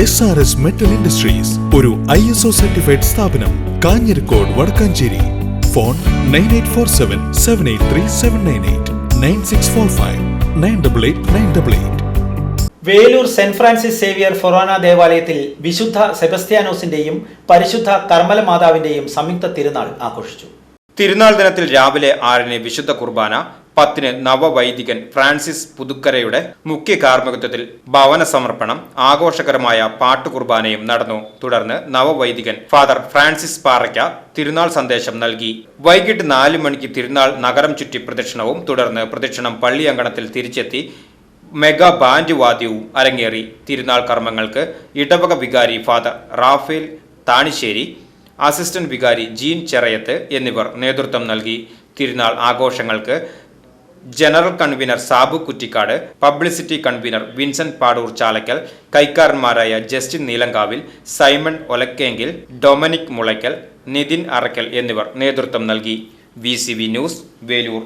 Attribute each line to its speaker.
Speaker 1: S R S metal industries ഒരു I S O certified സ്ഥാപനം Kanjirakode Vadakkanchery. Phone nine eight four seven seven eight three seven nine eight nine six four five nine double eight nine double eight
Speaker 2: Velur saint Francis Xavier ഫൊറോന ദേവാലയത്തിൽ വിശുദ്ധ സെബസ്ത്യാനോസിന്റെയും പരിശുദ്ധ കർമ്മല മാതാവിന്റെയും സംയുക്ത തിരുനാൾ ആഘോഷിച്ചു.
Speaker 3: തിരുനാൾ ദിനത്തിൽ രാവിലെ ആറിന് വിശുദ്ധ കുർബാന പത്തിന് നവവൈദികൻ ഫ്രാൻസിസ് പുതുക്കരയുടെ മുഖ്യ കാർമ്മികത്വത്തിൽ ഭവന സമർപ്പണം ആഘോഷകരമായ പാട്ടുകുർബാനയും നടന്നു. തുടർന്ന് നവവൈദികൻ ഫാദർ ഫ്രാൻസിസ് പാറയ്ക്ക തിരുനാൾ സന്ദേശം നൽകി. വൈകിട്ട് നാല് മണിക്ക് തിരുനാൾ നഗരം ചുറ്റി പ്രദക്ഷിണവും തുടർന്ന് പ്രദക്ഷിണം പള്ളിയങ്കണത്തിൽ തിരിച്ചെത്തി മെഗാ ബാൻഡ് വാദ്യവും അരങ്ങേറി. തിരുനാൾ കർമ്മങ്ങൾക്ക് ഇടവക വികാരി ഫാദർ റാഫേൽ താണിശ്ശേരി അസിസ്റ്റന്റ് വികാരി ജീൻ ചെറയത്ത് എന്നിവർ നേതൃത്വം നൽകി. തിരുനാൾ ആഘോഷങ്ങൾക്ക് general convener Sabu Kuttikkad publicity convener Vincent Padoor Chalakkal കൈക്കാരന്മാരായ Justin Neelankavil Simon Olakkenkil Dominic Mulaykkal Nithin Arakkal എന്നിവർ നേതൃത്വം നൽകി. V news Velur.